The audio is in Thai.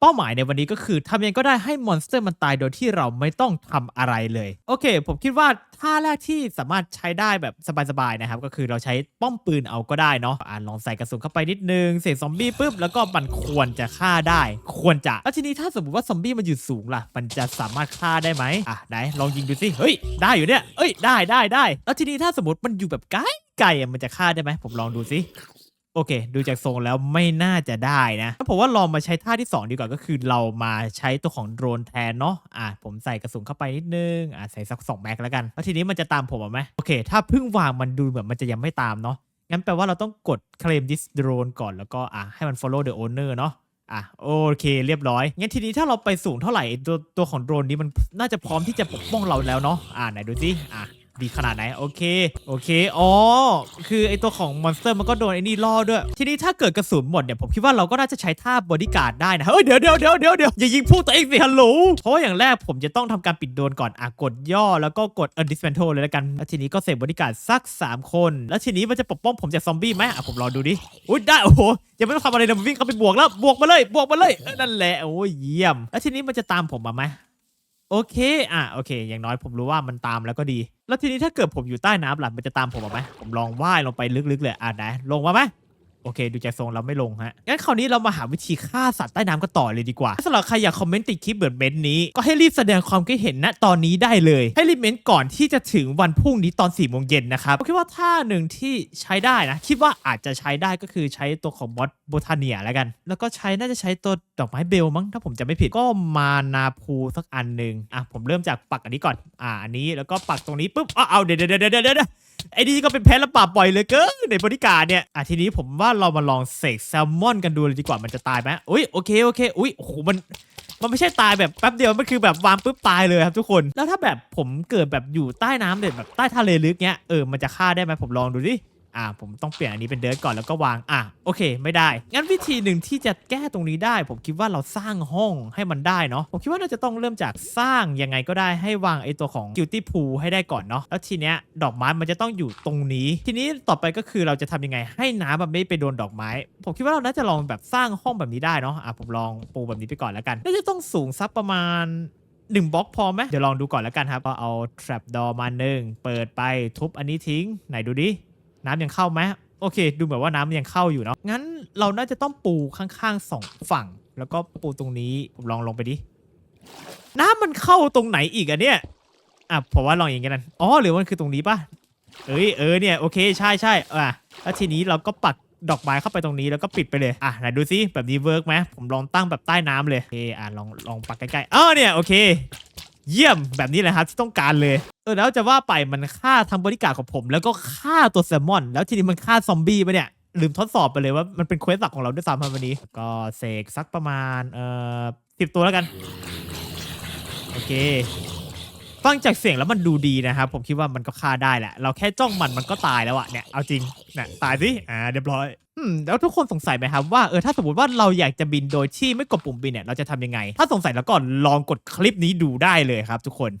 เป้าหมายในวันนี้ก็คือทำยังก็ได้ให้มอนสเตอร์มันตายโดยที่เราไม่ต้องทำอะไรเลย โอเค ผมคิดว่าท่าแรกที่สามารถใช้ได้แบบสบายๆนะครับ ก็คือเราใช้ป้อมปืนเอาก็ได้เนาะอ่าลองใส่กระสุนเข้าไปนิดนึงเสร็จซอมบี้ปุ๊บแล้วก็มันควรจะฆ่าได้ ควรจะแล้วทีนี้ถ้าสมมติว่าซอมบี้มันอยู่สูงล่ะ มันจะสามารถฆ่าได้ไหมอะไหนลองยิงดูสิเฮ้ยได้อยู่เนี่ยเอ้ยได้ได้ได้แล้วทีนี้ถ้าสมมติมันอยู่แบบไกลไกลอ่มันจะฆ่าได้ไหมผมลองดูสิ โอเค ดูจากทรงแล้วไม่น่าจะได้นะผมว่าลองมาใช้ท่าที่ 2 ดีกว่าก็คือเรามาใช้ตัวของโดรนแทนเนาะอะผมใส่กระสุนเข้าไปนิดนึงอะใส่สัก2แม็กแล้วกันแล้วทีนี้มันจะตามผมไหมโอเค ถ้าเพิ่งวางมันดูเหมือนมันจะยังไม่ตามเนาะงั้นแปลว่าเราต้องกด claim this drone ก่อนแล้วก็อะให้มัน follow the owner เนาะอะโอเคเรียบร้อยงั้นทีนี้ถ้าเราไปสูงเท่าไหร่ตัวตัวของโดรนนี้มันน่าจะพร้อมที่จะปกป้องเราแล้วเนาะอะไหนดูสิอะ ดีขนาดไหน โอเค โอเค อ๋อ คือไอตัวของมอนสเตอร์มันก็โดนไอ้นี่ล่อด้วย ทีนี้ถ้าเกิดกระสุนหมดเนี่ย ผมคิดว่าเราก็น่าจะใช้ท่าบอดี้การ์ดได้นะ เฮ้ย เดี๋ยวเดี๋ยวเดี๋ยวเดี๋ยวเดี๋ยวอย่ายิงพูดตัวเองสิฮัลโหล เพราะว่าอย่างแรกผมจะต้องทำการปิดโดนก่อน อะ กดย่อแล้วก็กดเออ dismantle เลยแล้วกัน แล้วทีนี้ก็เสกบอดี้การ์ดสัก 3 คน แล้วทีนี้มันจะปกป้องผมจากซอมบี้ไหมอะผมรอดูดิ อุ้ยได้ โอ้โห ยังไม่ต้องทำอะไรเลยวิ่งเข้าไปบวกแล้ว บวกมาเลย บวกมาเลย นั่นแหละ โอ้ยเยี่ยม แล้วทีนี้มันจะตามผมมาไหม โอเค อะ โอเค อย่างน้อยผมรู้ว่ามันตามแล้วก็ดี แล้วทีนี้ถ้าเกิดผมอยู่ใต้น้ำหล่ะมันจะตามผมหรอไหมผมลองว่ายลงไปลึกๆเลย อะไหนลงมาไหม โอเค ดูจากทรงเราไม่ลงฮะ งั้นคราวนี้เรามาหาวิธีฆ่าสัตว์ใต้น้ำกันต่อเลยดีกว่า สำหรับใครอยากคอมเมนต์ติดคลิปเหมือนเบนนี้ ก็ให้รีบแสดงความคิดเห็นณตอนนี้ได้เลย ให้รีบเมนต์ก่อนที่จะถึงวันพรุ่งนี้ตอน4ี่โมงเย็นนะครับผมคิดว่าท่าหนึ่งที่ใช้ได้นะ คิดว่าอาจจะใช้ได้ก็คือใช้ตัวของบอสโบทาเนียแล้วกัน แล้วก็ใช้น่าจะใช้ตัวดอกไม้เบลมั้งถ้าผมจะไม่ผิด ก็มานาพูสักอันหนึ่งอะผมเริ่มจากปักอันนี้ก่อน อ่าอันนี้แล้วก็ปักตรงนี้ปุ๊บอ้าวเอาเดี๋ยวเดี๋ยวเดี๋ยวเดี๋ยวเดี๋ยว ไอ้นี่ก็เป็นแพ้และป่าปล่อยเลยเกินในบริการเนี่ยอะทีนี้ผมว่าเรามาลองเสกแซลมอนกันดูเลยดีกว่ามันจะตายไหมอุ้ยโอเคโอเค อุ้ยโอ้โหมันมันไม่ใช่ตายแบบแป๊บเดียวมันคือแบบวางปุ๊บตายเลยครับทุกคน แล้วถ้าแบบผมเกิดแบบอยู่ใต้น้ำเด็ดแบบใต้ทะเลลึกเนี้ยเออมันจะฆ่าได้ไหมผมลองดูดิ อ่าผมต้องเปลี่ยนอันนี้เป็นเดิร์ดก่อนแล้วก็วางอะโอเค ไม่ได้ งั้นวิธีหนึ่งที่จะแก้ตรงนี้ได้ ผมคิดว่าเราสร้างห้องให้มันได้เนาะผมคิดว่าน่าจะต้องเริ่มจากสร้างยังไงก็ได้ให้วางไอตัวของ guilty pool ให้ได้ก่อนเนาะแล้วทีเนี้ยดอกไม้มันจะต้องอยู่ตรงนี้ ทีนี้ต่อไปก็คือเราจะทำยังไงให้น้ำมันไม่ไปโดนดอกไม้ ผมคิดว่าเราน่าจะลองแบบสร้างห้องแบบนี้ได้เนาะอะผมลองปูแบบนี้ไปก่อนแล้วกันน่าจะต้องสูงสักประมาณหนึ่งบล็อกพอไหมเดี๋ยวลองดูก่อนแล้วกันครับก็เอา trap door มาหนึ่งเปิดไปทุบอันนี้ทิ้งไหนดูดิ น้ำยังเข้าไหมโอเค ดูเหมือนว่าน้ำยังเข้าอยู่เนาะงั้นเราน่าจะต้องปูข้างๆสองฝั่ง แล้วก็ปูตรงนี้ผมลองลงไปดิน้ำมันเข้าตรงไหนอีกอะเนี่ยอะผมว่าลองอย่างงี้กันอ๋อหรือมันคือตรงนี้ปะเอ้ยเออเนี่ยโอเคใช่ใช่อะแล้วทีนี้เราก็ปักดอกไม้เข้าไปตรงนี้แล้วก็ปิดไปเลย อะไหนดูซิแบบนี้เวิร์กไหมผมลองตั้งแบบใต้น้ำเลยโอเคอะลองลองปักใกล้ๆอ๋อเนี่ยโอเค เยี่ยมแบบนี้แหละครับที่ต้องการเลยเออแล้วจะว่าไปมันฆ่าทั้งบริการของผม แล้วก็ฆ่าตัวแซลมอน แล้วทีนี้มันฆ่าซอมบี้ไปเนี่ยลืมทดสอบไปเลยว่ามันเป็นเควสหลักของเราด้วยซ้ำครับวันนี้ ก็เสกสักประมาณเอ่อสิบตัวแล้วกัน โอเค ฟังจากเสียงแล้วมันดูดีนะครับผมคิดว่ามันก็ฆ่าได้แหละ เราแค่จ้องมันมันก็ตายแล้วอะเนี่ยเอาจริงเนี่ยตายสิอ่าเรียบร้อยอืมแล้วทุกคนสงสัยไหมครับว่าเออถ้าสมมติว่าเราอยากจะบินโดยที่ไม่กดปุ่มบินเนี่ยเราจะทำยังไง ถ้าสงสัยแล้วก่อนลองกดคลิปนี้ดูได้เลยครับทุกคน